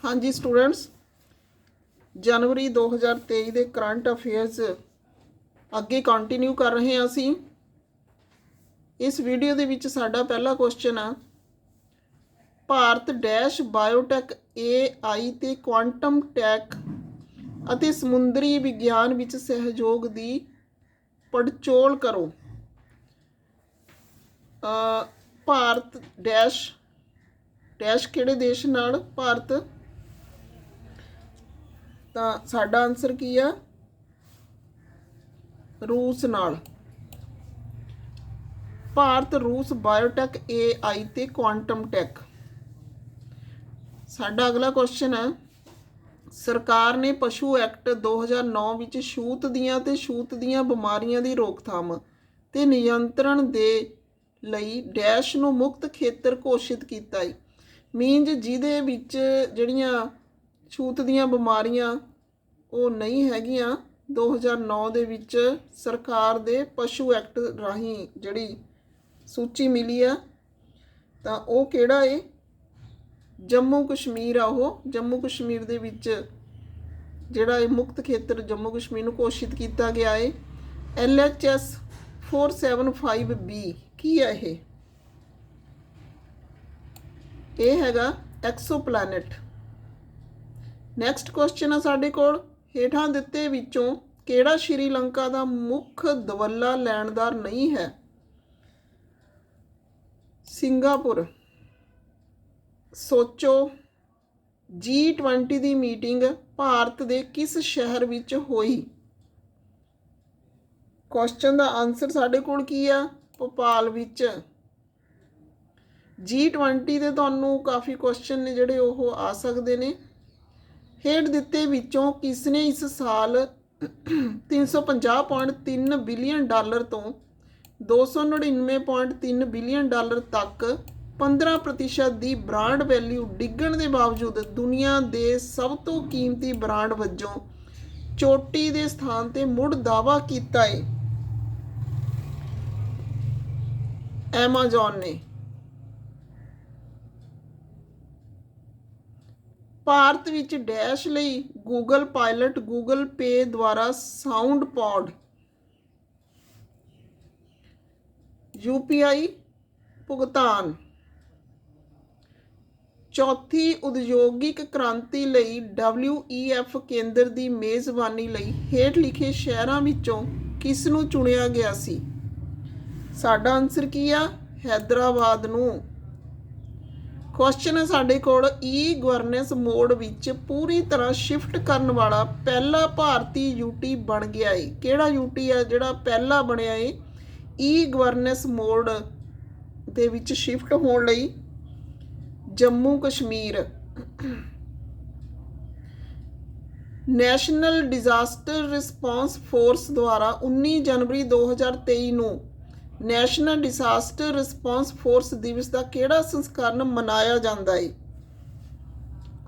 ਹਾਂਜੀ ਸਟੂਡੈਂਟਸ ਜਨਵਰੀ 2023 ਦੇ current affairs ਅੱਗੇ ਕੰਟੀਨਿਊ ਕਰ ਰਹੇ ਹਾਂ ਅਸੀਂ। ਇਸ ਵੀਡੀਓ ਦੇ ਵਿੱਚ ਸਾਡਾ ਪਹਿਲਾ ਕੁਐਸਚਨ ਆ, ਭਾਰਤ ਡੈਸ਼ ਬਾਇਓਟੈਕ ਏਆਈ ਤੇ ਕੁਆਂਟਮ ਟੈਕ ਅਤੇ ਸਮੁੰਦਰੀ ਵਿਗਿਆਨ ਵਿੱਚ ਸਹਿਯੋਗ ਦੀ ਪੜਚੋਲ ਕਰੋ। ਭਾਰਤ ਡੈਸ਼ ਡੈਸ਼ ਕਿਹੜੇ ਦੇਸ਼ ਨਾਲ? ਭਾਰਤ ਤਾਂ ਸਾਡਾ ਆਨਸਰ ਕੀ ਆ? ਰੂਸ ਨਾਲ। ਭਾਰਤ, ਰੂਸ ਬਾਇਓਟੈਕ ਏਆਈ ਤੇ ਕੁਆਂਟਮ ਟੈਕ ਸਾਡਾ ਅਗਲਾ ਕੁਐਸਚਨ ਹੈ, ਸਰਕਾਰ ਨੇ ਪਸ਼ੂ ਐਕਟ 2009 ਵਿੱਚ ਛੂਤ ਦੀਆਂ ਤੇ ਛੂਤ ਦੀਆਂ ਬਿਮਾਰੀਆਂ ਦੀ ਰੋਕਥਾਮ ਤੇ ਨਿਯੰਤਰਣ ਦੇ ਲਈ ਡੈਸ਼ ਨੂੰ ਮੁਕਤ ਖੇਤਰ ਘੋਸ਼ਿਤ ਕੀਤਾ ਹੈ ਮੀਨਜ ਜਿਹਦੇ ਵਿੱਚ ਜਿਹੜੀਆਂ ਛੂਤ ਦੀਆਂ ਬਿਮਾਰੀਆਂ, ਉਹ ਨਹੀਂ ਹੈਗੀਆਂ। 2009 ਦੇ ਵਿੱਚ ਸਰਕਾਰ ਦੇ ਪਸ਼ੂ ਐਕਟ ਰਾਹੀਂ ਜਿਹੜੀ ਸੂਚੀ ਮਿਲੀ ਆ, ਤਾਂ ਉਹ ਕਿਹੜਾ ਏ? ਜੰਮੂ ਕਸ਼ਮੀਰ ਆ ਉਹ। ਜੰਮੂ ਕਸ਼ਮੀਰ ਦੇ ਵਿੱਚ ਜਿਹੜਾ ਇਹ ਮੁਕਤ ਖੇਤਰ ਜੰਮੂ ਕਸ਼ਮੀਰ ਨੂੰ ਘੋਸ਼ਿਤ ਕੀਤਾ ਗਿਆ ਏ। LHS 475B ਕੀ ਹੈ ਇਹ? ਇਹ ਹੈਗਾ ਐਕਸੋਪਲੈਨਟ। ਨੈਕਸਟ ਕੁਐਸਚਨ ਆ ਸਾਡੇ ਕੋਲ। ਹੇਠਾਂ ਦਿੱਤੇ ਵਿੱਚੋਂ ਕਿਹੜਾ ਸ਼੍ਰੀਲੰਕਾ ਦਾ ਮੁੱਖ ਦਵੱਲਾ ਲੈਣਦਾਰ ਨਹੀਂ ਹੈ? ਸਿੰਗਾਪੁਰ। ਸੋਚੋ G20 ਦੀ ਮੀਟਿੰਗ ਭਾਰਤ ਦੇ ਕਿਸ ਸ਼ਹਿਰ ਵਿੱਚ ਹੋਈ? ਕੁਐਸਚਨ ਦਾ ਆਨਸਰ ਸਾਡੇ ਕੋਲ ਕੀ ਆ? ਭੋਪਾਲ ਵਿੱਚ। G20 ਦੇ ਤੁਹਾਨੂੰ ਕਾਫੀ ਕੁਐਸਚਨ ਨੇ ਜਿਹੜੇ ਉਹ ਆ ਸਕਦੇ ਨੇ। ਹੇਠ ਦਿੱਤੇ ਵਿੱਚੋਂ ਕਿਸ ਨੇ ਇਸ ਸਾਲ 350.3 ਬਿਲੀਅਨ ਡਾਲਰ ਤੋਂ 299.3 ਬਿਲੀਅਨ ਡਾਲਰ ਤੱਕ 15% ਦੀ ਬ੍ਰਾਂਡ ਵੈਲਿਊ ਡਿੱਗਣ ਦੇ ਬਾਵਜੂਦ ਦੁਨੀਆ ਦੇ ਸਭ ਤੋਂ ਕੀਮਤੀ ਬ੍ਰਾਂਡ ਵਜੋਂ ਚੋਟੀ ਦੇ ਸਥਾਨ ਤੇ ਮੁੜ ਦਾਅਵਾ ਕੀਤਾ ਹੈ ਐਮਾਜ਼ਨ ਨੇ ਭਾਰਤ ਵਿੱਚ ਡੈਸ਼ ਲਈ ਗੂਗਲ ਪਾਇਲਟ ਗੂਗਲ ਪੇ ਦੁਆਰਾ ਸਾਊਂਡ ਪੌਡ ਯੂਪੀਆਈ ਭੁਗਤਾਨ। ਚੌਥੀ ਉਦਯੋਗਿਕ ਕ੍ਰਾਂਤੀ ਲਈ WEF ਕੇਂਦਰ ਦੀ ਮੇਜ਼ਬਾਨੀ ਲਈ ਹੇਠ ਲਿਖੇ ਸ਼ਹਿਰਾਂ ਵਿੱਚੋਂ ਕਿਸ ਨੂੰ ਚੁਣਿਆ ਗਿਆ ਸੀ? ਸਾਡਾ ਆਨਸਰ ਕੀ ਆ? ਹੈਦਰਾਬਾਦ ਨੂੰ। ਕੁਐਸਚਨ ਹੈ ਸਾਡੇ ਕੋਲ ਈ ਗਵਰਨੈਂਸ ਮੋਡ ਵਿੱਚ ਪੂਰੀ ਤਰ੍ਹਾਂ ਸ਼ਿਫਟ ਕਰਨ ਵਾਲਾ ਪਹਿਲਾ ਭਾਰਤੀ ਯੂਟੀ ਬਣ ਗਿਆ ਏ। ਕਿਹੜਾ ਯੂਟੀ ਹੈ? ਜਿਹੜਾ ਪਹਿਲਾ ਬਣਿਆ ਏ ਈ ਗਵਰਨੈਂਸ ਮੋਡ ਦੇ ਵਿੱਚ ਸ਼ਿਫਟ ਹੋਣ ਲਈ Jammu Kashmir. National disaster response force ਦੁਆਰਾ 19 ਜਨਵਰੀ 2023 ਨੂੰ ਨੈਸ਼ਨਲ ਡਿਸਾਸਟਰ ਰਿਸਪਾਂਸ ਫੋਰਸ ਦਿਵਸ ਦਾ ਕਿਹੜਾ ਸੰਸਕਰਨ ਮਨਾਇਆ ਜਾਂਦਾ ਹੈ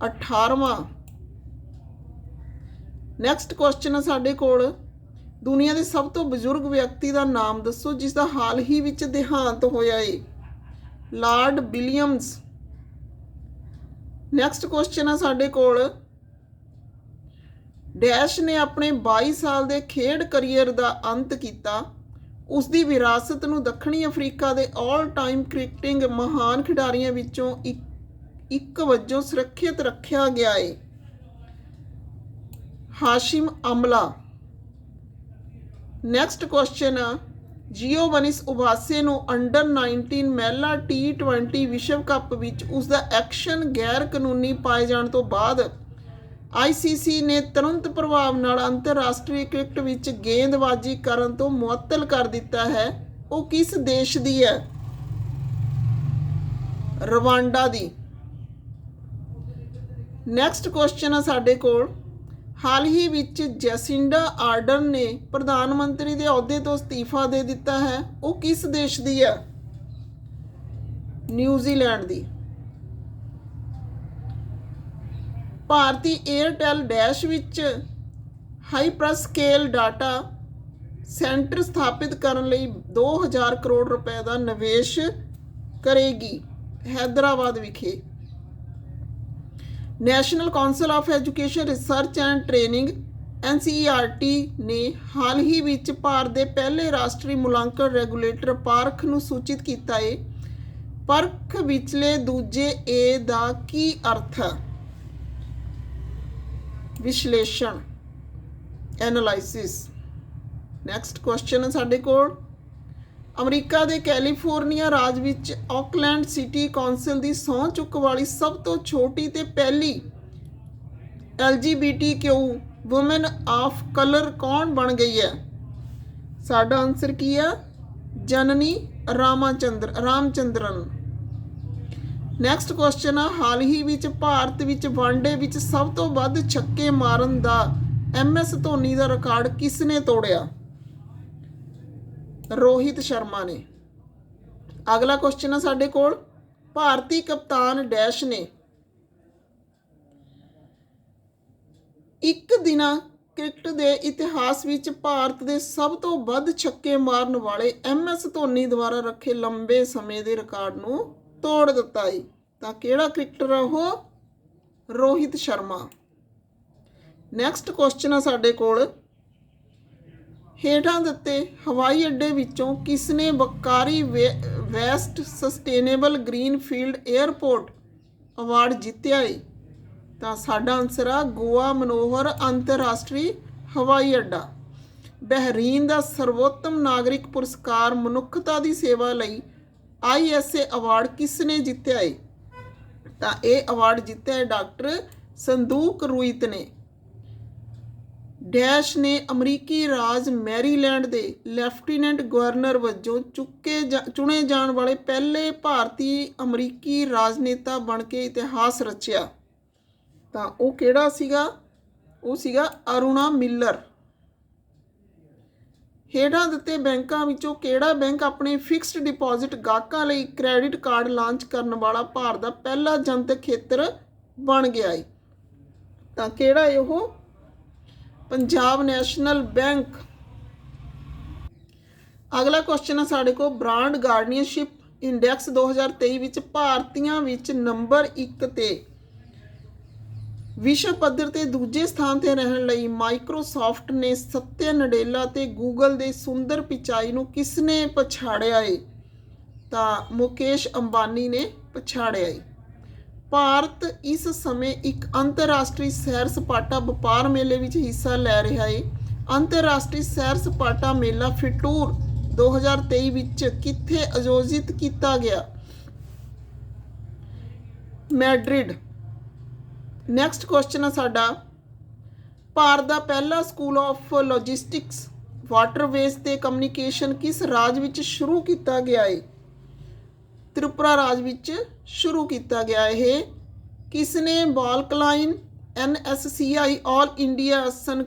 18ਵਾਂ ਨੈਕਸਟ ਕੁਐਸਚਨ ਹੈ ਸਾਡੇ ਕੋਲ। ਦੁਨੀਆ ਦੇ ਸਭ ਤੋਂ ਬਜ਼ੁਰਗ ਵਿਅਕਤੀ ਦਾ ਨਾਮ ਦੱਸੋ, ਜਿਸ ਦਾ ਹਾਲ ਹੀ ਵਿੱਚ ਦੇਹਾਂਤ ਹੋਇਆ ਹੈ ਲਾਰਡ ਵਿਲੀਅਮਸ। ਨੈਕਸਟ ਕੁਐਸਚਨ ਹੈ ਸਾਡੇ ਕੋਲ। ਡੈਸ਼ ਨੇ ਆਪਣੇ 22 ਸਾਲ ਦੇ ਖੇਡ ਕੈਰੀਅਰ ਦਾ ਅੰਤ ਕੀਤਾ। ਉਸ ਦੀ ਵਿਰਾਸਤ ਨੂੰ ਦੱਖਣੀ ਅਫਰੀਕਾ ਦੇ 올 ਟਾਈਮ ਕ੍ਰਿਕਟਿੰਗ ਮਹਾਨ ਖਿਡਾਰੀਆਂ ਵਿੱਚੋਂ ਇੱਕ ਵਜੋਂ ਸੁਰੱਖਿਅਤ ਰੱਖਿਆ ਗਿਆ ਹੈ ਹਾਸ਼ਿਮ ਅਮਲਾ। ਨੈਕਸਟ ਕੁਐਸਚਨ ਆ ਜੀਓਵਨਿਸ ਉਬਾਸੇ ਨੂੰ ਅੰਡਰ 19 ਮਹਿਲਾ T20 ਵਿਸ਼ਵ ਕੱਪ ਵਿੱਚ ਉਸ ਦਾ ਐਕਸ਼ਨ ਗੈਰ ਕਾਨੂੰਨੀ ਪਾਏ ਜਾਣ ਤੋਂ ਬਾਅਦ ਆਈਸੀਸੀ ਨੇ ਤੁਰੰਤ ਪ੍ਰਭਾਵ ਨਾਲ ਅੰਤਰਰਾਸ਼ਟਰੀ ਕ੍ਰਿਕਟ ਵਿੱਚ ਗੇਂਦਬਾਜ਼ੀ ਕਰਨ ਤੋਂ ਮੁਅੱਤਲ ਕਰ ਦਿੱਤਾ ਹੈ। ਉਹ ਕਿਸ ਦੇਸ਼ ਦੀ ਹੈ? ਰਵਾਂਡਾ ਦੀ। ਨੈਕਸਟ ਕੁਐਸਚਨ ਆ ਸਾਡੇ ਕੋਲ। ਹਾਲ ਹੀ ਵਿੱਚ ਜੈਸਿੰਡਾ ਆਰਡਨ ਨੇ ਪ੍ਰਧਾਨ ਮੰਤਰੀ ਦੇ ਅਹੁਦੇ ਤੋਂ ਅਸਤੀਫਾ ਦੇ ਦਿੱਤਾ ਹੈ। ਉਹ ਕਿਸ ਦੇਸ਼ ਦੀ ਹੈ? ਨਿਊਜ਼ੀਲੈਂਡ ਦੀ। ਭਾਰਤੀ 에ਅਰਟੈਲ ਡੈਸ਼ ਵਿੱਚ ਹਾਈਪਰ ਸਕੇਲ ਡਾਟਾ ਸੈਂਟਰ ਸਥਾਪਿਤ ਕਰਨ ਲਈ 2000 ਕਰੋੜ ਰੁਪਏ ਦਾ ਨਿਵੇਸ਼ ਕਰੇਗੀ ਹੈਦਰਾਬਾਦ ਵਿਖੇ। National council of education research and training NCERT ਨੇ ਹਾਲ ਹੀ ਵਿੱਚ ਭਾਰਤ ਦੇ ਪਹਿਲੇ ਰਾਸ਼ਟਰੀ ਮੁਲਾਂਕਣ ਰੈਗੂਲੇਟਰ ਪਾਰਖ ਨੂੰ ਸੂਚਿਤ ਕੀਤਾ ਹੈ ਪਰਖ ਵਿਚਲੇ ਦੂਜੇ ਏ ਦਾ ਕੀ ਅਰਥ? ਹੈ ਵਿਸ਼ਲੇਸ਼ਣ ਐਨਾਲਾਈਸਿਸ ਨੈਕਸਟ ਕੁਐਸਚਨ ਹੈ ਸਾਡੇ ਕੋਲ। ਅਮਰੀਕਾ ਦੇ ਕੈਲੀਫੋਰਨੀਆ ਰਾਜ ਵਿੱਚ ਆਕਲੈਂਡ ਸਿਟੀ ਕਾਉਂਸਲ ਦੀ ਸਹੁੰ ਚੁੱਕ ਵਾਲੀ ਸਭ ਤੋਂ ਛੋਟੀ ਤੇ ਪਹਿਲੀ LGBTQ ਔਮਨ ਆਫ ਕਲਰ ਕੌਣ ਬਣ ਗਈ ਹੈ? ਸਾਡਾ ਆਨਸਰ ਕੀ ਹੈ? ਜਨਨੀ ਰਾਮਾਚੰਦਰ, ਰਾਮਚੰਦਰਨ। ਨੈਕਸਟ ਕੁਐਸਚਨ ਆ, ਹਾਲ ਹੀ ਵਿੱਚ ਭਾਰਤ ਵਿੱਚ ਵਨਡੇ ਵਿੱਚ ਸਭ ਤੋਂ ਵੱਧ ਛੱਕੇ ਮਾਰਨ ਦਾ ਐਮਐਸ ਧੋਨੀ ਦਾ ਰਿਕਾਰਡ ਕਿਸ ਨੇ ਤੋੜਿਆ? ਰੋਹਿਤ ਸ਼ਰਮਾ ਨੇ। ਅਗਲਾ ਕੁਐਸਚਨ ਆ ਸਾਡੇ ਕੋਲ, ਭਾਰਤੀ ਕਪਤਾਨ ਡੈਸ਼ ਨੇ। ਇੱਕ ਦਿਨਾ ਕ੍ਰਿਕਟ ਦੇ ਇਤਿਹਾਸ ਵਿੱਚ ਭਾਰਤ ਦੇ ਸਭ ਤੋਂ ਵੱਧ ਛੱਕੇ ਮਾਰਨ ਵਾਲੇ ਐਮ ਐਸ ਧੋਨੀ ਦੁਆਰਾ ਰੱਖੇ ਲੰਬੇ ਸਮੇਂ ਦੇ ਰਿਕਾਰਡ ਨੂੰ ਤੋੜ ਦਿੱਤਾ ਏ ਤਾਂ ਕਿਹੜਾ ਕ੍ਰਿਕਟਰ ਆ ਉਹ? ਰੋਹਿਤ ਸ਼ਰਮਾ। ਨੈਕਸਟ ਕੁਐਸਚਨ ਆ ਸਾਡੇ ਕੋਲ। ਹੇਠਾਂ ਦਿੱਤੇ ਹਵਾਈ ਅੱਡੇ ਵਿੱਚੋਂ ਕਿਸ ਨੇ ਵਕਾਰੀ ਵੇ- west sustainable green field airport award ਜਿੱਤਿਆ ਏ ਤਾਂ ਸਾਡਾ ਆਨਸਰ ਆ ਗੋਆ ਮਨੋਹਰ ਅੰਤਰਰਾਸ਼ਟਰੀ ਹਵਾਈ ਅੱਡਾ। ਬਹਿਰੀਨ ਦਾ ਸਰਵੋਤਮ ਨਾਗਰਿਕ ਪੁਰਸਕਾਰ ਮਨੁੱਖਤਾ ਦੀ ਸੇਵਾ ਲਈ ਆਈਐਸਏ ਅਵਾਰਡ ਕਿਸ ਨੇ ਜਿੱਤਿਆ ਹੈ ਤਾਂ ਇਹ ਅਵਾਰਡ ਜਿੱਤਿਆ ਹੈ ਡਾਕਟਰ ਸੰਦੂਕ ਰੂਇਤ ਨੇ। ਡੈਸ਼ ਨੇ ਅਮਰੀਕੀ ਰਾਜ ਮੈਰੀਲੈਂਡ ਦੇ ਲੈਫਟੀਨੈਂਟ ਗਵਰਨਰ ਵਜੋਂ ਚੁੱਕੇ ਜਾ- ਚੁਣੇ ਜਾਣ ਵਾਲੇ ਪਹਿਲੇ ਭਾਰਤੀ ਅਮਰੀਕੀ ਰਾਜਨੇਤਾ ਬਣ ਕੇ ਇਤਿਹਾਸ ਰਚਿਆ। ਤਾਂ ਉਹ ਕਿਹੜਾ ਸੀਗਾ? ਉਹ ਸੀਗਾ ਅਰੁਣਾ ਮਿਲਰ। ਹੇਠਾਂ ਦਿੱਤੇ ਬੈਂਕਾਂ ਵਿੱਚੋਂ ਕਿਹੜਾ ਬੈਂਕ ਆਪਣੇ ਫਿਕਸਡ ਡਿਪੋਜ਼ਿਟ ਗਾਹਕਾਂ ਲਈ ਕ੍ਰੈਡਿਟ ਕਾਰਡ ਲਾਂਚ ਕਰਨ ਵਾਲਾ ਭਾਰਤ ਦਾ ਪਹਿਲਾ ਜਨਤਕ ਖੇਤਰ ਬਣ ਗਿਆ ਹੈ ਤਾਂ ਕਿਹੜਾ ਹੈ ਉਹ? Punjab national bank. ਅਗਲਾ ਕੁਐਸਚਨ ਹੈ ਸਾਡੇ ਕੋਲ ਬ੍ਰਾਂਡ ਗਾਰਡੀਅਨਸ਼ਿਪ ਇੰਡੈਕਸ 2023 ਵਿੱਚ ਭਾਰਤੀਆਂ ਵਿੱਚ ਨੰਬਰ 1 ਤੇ। ਵਿਸ਼ਵ ਪੱਧਰ ਤੇ ਦੂਜੇ ਸਥਾਨ ਤੇ ਰਹਿਣ ਲਈ ਮਾਈਕਰੋਸਾਫਟ ਨੇ ਸਤਿਆ ਨਡੇਲਾ ਤੇ ਗੂਗਲ ਦੇ ਸੁੰਦਰ ਪਿਚਾਈ ਨੂੰ ਕਿਸਨੇ ਪਛਾੜਿਆ ਏ? ਤਾਂ ਮੁਕੇਸ਼ ਅੰਬਾਨੀ ਨੇ ਪਛਾੜਿਆ ਏ। ਭਾਰਤ ਇਸ ਸਮੇਂ ਇੱਕ ਅੰਤਰਰਾਸ਼ਟਰੀ ਸੈਰ ਸਪਾਟਾ ਵਪਾਰ ਮੇਲੇ ਵਿੱਚ ਹਿੱਸਾ ਲੈ ਰਿਹਾ ਏ। ਅੰਤਰਰਾਸ਼ਟਰੀ ਸੈਰ ਸਪਾਟਾ ਮੇਲਾ ਫਿਟੂਰ 2023 ਵਿੱਚ ਕਿੱਥੇ ਆਯੋਜਿਤ ਕੀਤਾ ਗਿਆ? ਮੈਡਰਿਡ ਨੈਕਸਟ ਕੁਐਸਚਨ ਹੈ ਸਾਡਾ। ਭਾਰਤ ਦਾ ਪਹਿਲਾ ਸਕੂਲ ਆਫ ਲੌਜਿਸਟਿਕਸ ਵਾਟਰਵੇਜ਼ ਤੇ ਕਮਿਊਨੀਕੇਸ਼ਨ ਕਿਸ ਰਾਜ ਵਿੱਚ ਸ਼ੁਰੂ ਕੀਤਾ ਗਿਆ ਹੈ ਤ੍ਰਿਪੁਰਾ ਰਾਜ ਵਿੱਚ ਸ਼ੁਰੂ ਕੀਤਾ ਗਿਆ ਇਹ। ਕਿਸ ਨੇ ਬਾਲਕਲਾਈਨ ਐਨਐਸਸੀਆਈ ਆਲ ਇੰਡੀਆ ਸਨ,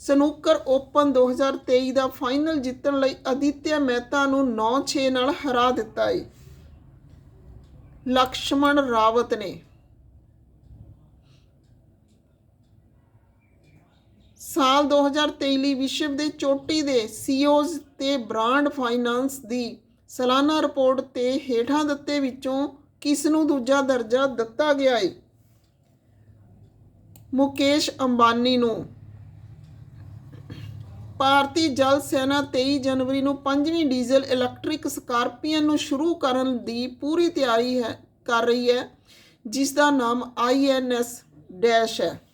ਸਨੂਕਰ ਓਪਨ 2023 ਦਾ ਫਾਈਨਲ ਜਿੱਤਣ ਲਈ ਅਦਿੱਤਿਆ ਮਹਿਤਾ ਨੂੰ 9-6 ਨਾਲ ਹਰਾ ਦਿੱਤਾ ਹੈ ਲਕਸ਼ਮਣ ਰਾਵਤ ਨੇ। ਸਾਲ 2023 ਲਈ ਵਿਸ਼ਵ ਦੇ ਚੋਟੀ ਦੇ ਸੀਈਓਜ਼ ਤੇ ਬ੍ਰਾਂਡ ਫਾਈਨਾਂਸ ਦੀ ਸਾਲਾਨਾ ਰਿਪੋਰਟ ਤੇ ਹੇਠਾਂ ਦਿੱਤੇ ਵਿੱਚੋਂ ਕਿਸ ਨੂੰ ਦੂਜਾ ਦਰਜਾ ਦਿੱਤਾ ਗਿਆ ਹੈ ਮੁਕੇਸ਼ ਅੰਬਾਨੀ ਨੂੰ। ਭਾਰਤੀ ਜਲ ਸੈਨਾ 23 ਜਨਵਰੀ ਨੂੰ ਪੰਜਵੀਂ ਡੀਜ਼ਲ ਇਲੈਕਟ੍ਰਿਕ ਸਕਾਰਪੀਅਨ ਨੂੰ ਸ਼ੁਰੂ ਕਰਨ ਦੀ ਪੂਰੀ ਤਿਆਰੀ ਹੈ, ਕਰ ਰਹੀ ਹੈ, ਜਿਸ ਦਾ ਨਾਮ ਆਈਐਨਐਸ ਡੈਸ਼ ਹੈ।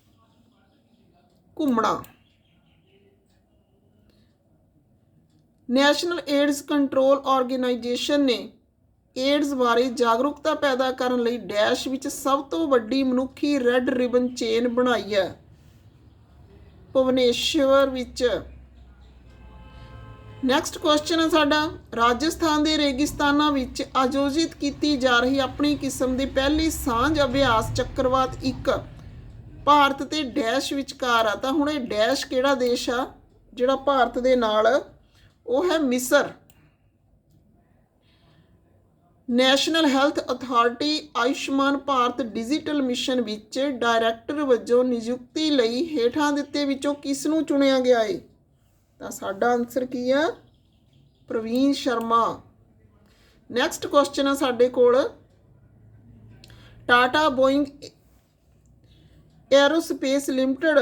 ਘੁੰਮਣਾ। ਨੈਸ਼ਨਲ ਏਡਜ਼ ਕੰਟਰੋਲ ਆਰਗੇਨਾਈਜੇਸ਼ਨ ਨੇ ਏਡਜ਼ ਬਾਰੇ ਜਾਗਰੂਕਤਾ ਪੈਦਾ ਕਰਨ ਲਈ ਡੈਸ਼ ਵਿੱਚ ਸਭ ਤੋਂ ਵੱਡੀ ਮਨੁੱਖੀ ਰੈੱਡ ਰਿਬਨ ਚੇਨ ਬਣਾਈ ਹੈ। ਭੁਵਨੇਸ਼ਵਰ ਵਿੱਚ। ਨੈਕਸਟ ਕੁਐਸਚਨ ਹੈ ਸਾਡਾ। ਰਾਜਸਥਾਨ ਦੇ ਰੇਗਿਸਤਾਨਾਂ ਵਿੱਚ ਆਯੋਜਿਤ ਕੀਤੀ ਜਾ ਰਹੀ ਆਪਣੀ ਕਿਸਮ ਦੀ ਪਹਿਲੀ ਸਾਂਝ ਅਭਿਆਸ ਚੱਕਰਵਾਤ 1 ਭਾਰਤ ਤੇ ਡੈਸ਼ ਵਿਚਕਾਰ ਆ, ਤਾਂ ਹੁਣ ਇਹ ਡੈਸ਼ ਕਿਹੜਾ ਦੇਸ਼ ਆ? ਜਿਹੜਾ ਭਾਰਤ ਦੇ ਨਾਲ ਉਹ ਹੈ ਮਿਸਰ। National health authority Ayushman Bharat digital mission ਵਿੱਚ ਡਾਇਰੈਕਟਰ ਵਜੋਂ ਨਿਯੁਕਤੀ ਲਈ ਹੇਠਾਂ ਦਿੱਤੇ ਵਿੱਚੋਂ ਕਿਸ ਨੂੰ ਚੁਣਿਆ ਗਿਆ ਏ? ਤਾਂ ਸਾਡਾ ਆਨਸਰ ਕੀ ਆ? ਪ੍ਰਵੀਨ ਸ਼ਰਮਾ। ਨੈਕਸਟ ਕੁਐਸਚਨ ਆ ਸਾਡੇ ਕੋਲ। Tata Boeing aerospace limited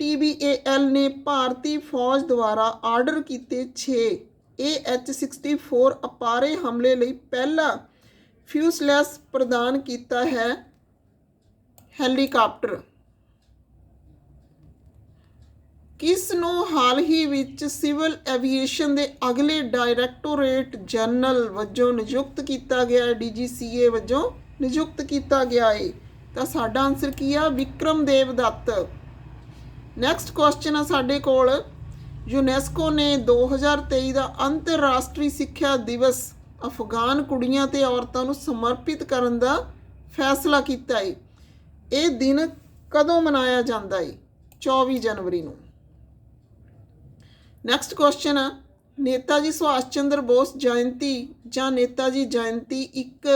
TBAL ਨੇ ਭਾਰਤੀ ਫੌਜ ਦੁਆਰਾ ਆਰਡਰ ਕੀਤੇ 6 AH-64 ਅਪਾਰੇ ਹਮਲੇ ਲਈ ਪਹਿਲਾ ਫਿਊਸਲੈਸ ਪ੍ਰਦਾਨ ਕੀਤਾ ਹੈ ਹੈਲੀਕਾਪਟਰ ਕਿਸ ਨੂੰ ਹਾਲ ਹੀ ਵਿੱਚ ਸਿਵਲ ਐਵੀਏਸ਼ਨ ਦੇ ਅਗਲੇ ਡਾਇਰੈਕਟੋਰੇਟ ਜਨਰਲ ਵਜੋਂ ਨਿਯੁਕਤ ਕੀਤਾ ਗਿਆ ਹੈ ਡੀਜੀਸੀਏ ਵਜੋਂ ਨਿਯੁਕਤ ਕੀਤਾ ਗਿਆ ਹੈ ਤਾਂ ਸਾਡਾ ਆਨਸਰ ਕੀ ਆ? ਵਿਕਰਮ ਦੇਵ ਦੱਤ ਨੈਕਸਟ ਕੁਐਸਚਨ ਆ ਸਾਡੇ ਕੋਲ। ਯੂਨੈਸਕੋ ਨੇ 2023 ਦਾ ਅੰਤਰਰਾਸ਼ਟਰੀ ਸਿੱਖਿਆ ਦਿਵਸ ਅਫਗਾਨ ਕੁੜੀਆਂ ਤੇ ਔਰਤਾਂ ਨੂੰ ਸਮਰਪਿਤ ਕਰਨ ਦਾ ਫੈਸਲਾ ਕੀਤਾ ਹੈ ਇਹ ਦਿਨ ਕਦੋਂ ਮਨਾਇਆ ਜਾਂਦਾ ਹੈ 24 ਜਨਵਰੀ ਨੂੰ। ਨੈਕਸਟ ਕੁਐਸਚਨ ਆ। ਨੇਤਾ ਜੀ ਸੁਭਾਸ਼ ਚੰਦਰ ਬੋਸ ਜਯੰਤੀ ਜਾਂ ਨੇਤਾ ਜੀ ਜਯੰਤੀ ਇੱਕ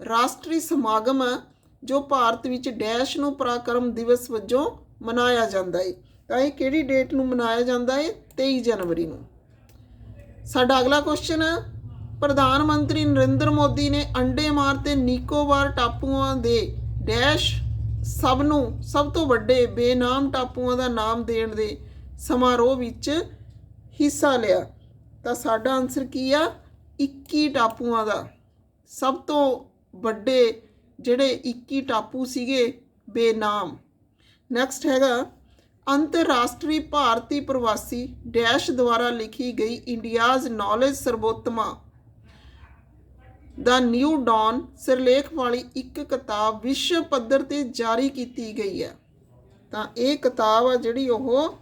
ਰਾਸ਼ਟਰੀ ਸਮਾਗਮ ਹੈ ਜੋ ਭਾਰਤ ਵਿੱਚ ਡੈਸ਼ ਨੂੰ ਪਰਾਕਰਮ ਦਿਵਸ ਵਜੋਂ ਮਨਾਇਆ ਜਾਂਦਾ ਹੈ ਤਾਂ ਇਹ ਕਿਹੜੀ ਡੇਟ ਨੂੰ ਮਨਾਇਆ ਜਾਂਦਾ ਹੈ 23 ਜਨਵਰੀ ਨੂੰ। ਸਾਡਾ ਅਗਲਾ ਕੁਐਸਚਨ ਹੈ ਪ੍ਰਧਾਨ ਮੰਤਰੀ ਨਰਿੰਦਰ ਮੋਦੀ ਨੇ ਅੰਡੇਮਾਰ ਤੇ ਨਿਕੋਬਾਰ ਟਾਪੂਆਂ ਦੇ ਡੈਸ਼ ਸਭ ਨੂੰ ਸਭ ਤੋਂ ਵੱਡੇ ਬੇਨਾਮ ਟਾਪੂਆਂ ਦਾ ਨਾਮ ਦੇਣ ਦੇ ਸਮਾਰੋਹ ਵਿੱਚ ਹਿੱਸਾ ਲਿਆ। ਤਾਂ ਸਾਡਾ ਆਨਸਰ ਕੀ ਆ? 21 ਟਾਪੂਆਂ ਦਾ। ਸਭ ਤੋਂ ਵੱਡੇ ਜਿਹੜੇ 21 ਟਾਪੂ ਸੀਗੇ, ਬੇਨਾਮ। ਨੈਕਸਟ ਹੈਗਾ, ਅੰਤਰਰਾਸ਼ਟਰੀ ਭਾਰਤੀ ਪ੍ਰਵਾਸੀ ਡੈਸ਼ ਦੁਆਰਾ ਲਿਖੀ ਗਈ ਇੰਡੀਆਜ਼ ਨੌਲੇਜ ਸਰਬੋਤਮਾ। ਦਾ ਨਿਊ ਡੌਨ ਸਿਰਲੇਖ ਵਾਲੀ ਇੱਕ ਕਿਤਾਬ ਵਿਸ਼ਵ ਪੱਧਰ ਤੇ ਜਾਰੀ ਕੀਤੀ ਗਈ ਹੈ। ਤਾਂ ਇਹ ਕਿਤਾਬ ਆ ਜਿਹੜੀ ਉਹ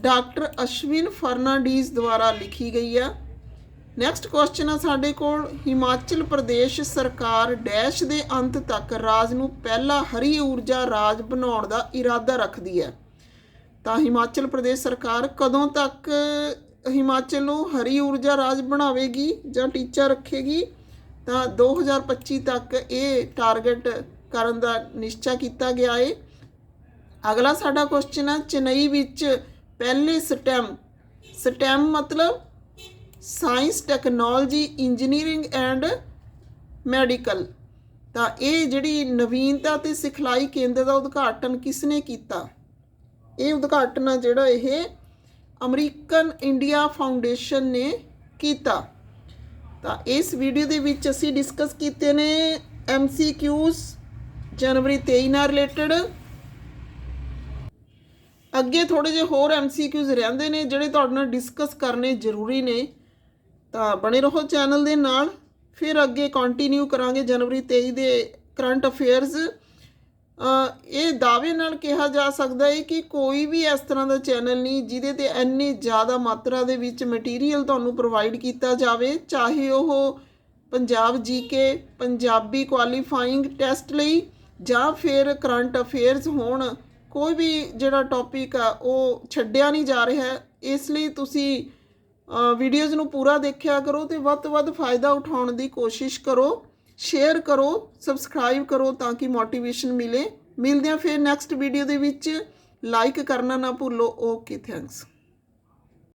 ਡਾਕਟਰ ਅਸ਼ਵਿਨ ਫਰਨਾਂਡੀਜ਼ ਦੁਆਰਾ ਲਿਖੀ ਗਈ ਆ। ਨੈਕਸਟ ਕੁਐਸਚਨ ਆ ਸਾਡੇ ਕੋਲ। ਹਿਮਾਚਲ ਪ੍ਰਦੇਸ਼ ਸਰਕਾਰ ਡੈਸ਼ ਦੇ ਅੰਤ ਤੱਕ ਰਾਜ ਨੂੰ ਪਹਿਲਾ ਹਰੀ ਊਰਜਾ ਰਾਜ ਬਣਾਉਣ ਦਾ ਇਰਾਦਾ ਰੱਖਦੀ ਹੈ। ਤਾਂ ਹਿਮਾਚਲ ਪ੍ਰਦੇਸ਼ ਸਰਕਾਰ ਕਦੋਂ ਤੱਕ ਹਿਮਾਚਲ ਨੂੰ ਹਰੀ ਊਰਜਾ ਰਾਜ ਬਣਾਵੇਗੀ ਜਾਂ ਟੀਚਾ ਰੱਖੇਗੀ? ਤਾਂ 2025 ਤੱਕ ਇਹ ਟਾਰਗੇਟ ਕਰਨ ਦਾ ਨਿਸ਼ਚਾ ਕੀਤਾ ਗਿਆ ਹੈ ਅਗਲਾ ਸਾਡਾ ਕੁਐਸਚਨ ਹੈ ਚੇਨਈ ਵਿੱਚ ਪਹਿਲੇ ਸਟੈਮ ਸਟੈਮ ਮਤਲਬ science, technology, engineering and medical. ਤਾਂ ਇਹ ਜਿਹੜੀ ਨਵੀਨਤਾ ਤੇ ਸਿਖਲਾਈ ਕੇਂਦਰ ਦਾ ਉਦਘਾਟਨ ਕਿਸਨੇ ਕੀਤਾ? ਇਹ ਉਦਘਾਟਨ ਆ ਜਿਹੜਾ ਇਹ ਅਮਰੀਕਨ ਇੰਡੀਆ ਫਾਊਂਡੇਸ਼ਨ ਨੇ ਕੀਤਾ। ਤਾਂ ਇਸ ਵੀਡੀਓ ਦੇ ਵਿੱਚ ਅਸੀਂ ਡਿਸਕਸ ਕੀਤੇ ਨੇ ਐਮਸੀਕਿਊਜ਼ ਜਨਵਰੀ 23 ਨਾਲ ਰਿਲੇਟਡ। ਅੱਗੇ ਥੋੜੇ ਜਿਹੇ ਹੋਰ ਐਮਸੀਕਿਊਜ਼ ਰਹਿੰਦੇ ਨੇ, ਜਿਹੜੇ ਤੁਹਾਡੇ ਨਾਲ ਡਿਸਕਸ ਕਰਨੇ ਜ਼ਰੂਰੀ ਨੇ। ਤਾਂ ਬਣੇ ਰਹੋ ਚੈਨਲ ਦੇ ਨਾਲ। ਫਿਰ ਅੱਗੇ ਕੰਟੀਨਿਊ ਕਰਾਂਗੇ ਜਨਵਰੀ 23 ਦੇ ਕਰੰਟ ਅਫੇਅਰਸ ਇਹ ਦਾਅਵੇ ਨਾਲ ਕਿਹਾ ਜਾ ਸਕਦਾ ਹੈ ਕਿ ਕੋਈ ਵੀ ਇਸ ਤਰ੍ਹਾਂ ਦਾ ਚੈਨਲ ਨਹੀਂ ਜਿਹਦੇ ਤੇ ਇੰਨੀ ਜ਼ਿਆਦਾ ਮਾਤਰਾ ਦੇ ਵਿੱਚ ਮਟੀਰੀਅਲ ਤੁਹਾਨੂੰ ਪ੍ਰੋਵਾਈਡ ਕੀਤਾ ਜਾਵੇ, ਚਾਹੇ ਉਹ Punjab GK Punjabi qualifying test ਲਈ ਜਾਂ ਫਿਰ ਕਰੰਟ ਅਫੇਅਰਸ ਹੋਣ। ਕੋਈ ਵੀ ਜਿਹੜਾ ਟੌਪਿਕ ਆ, ਉਹ ਛੱਡਿਆ ਨਹੀਂ ਜਾ ਰਿਹਾ। ਇਸ ਲਈ ਤੁਸੀਂ ਵੀਡੀਓਜ਼ ਨੂੰ ਪੂਰਾ ਦੇਖਿਆ ਕਰੋ ਤੇ ਵੱਧ ਤੋਂ ਵੱਧ ਫਾਇਦਾ ਉਠਾਉਣ ਦੀ ਕੋਸ਼ਿਸ਼ ਕਰੋ। ਸ਼ੇਅਰ ਕਰੋ ਸਬਸਕ੍ਰਾਈਬ ਕਰੋ ਤਾਂ ਕਿ ਮੋਟੀਵੇਸ਼ਨ ਮਿਲੇ। ਮਿਲਦੇ ਹਾਂ ਫਿਰ ਨੈਕਸਟ ਵੀਡੀਓ ਦੇ ਵਿੱਚ। ਲਾਈਕ ਕਰਨਾ ਨਾ ਭੁੱਲੋ। Okay thanks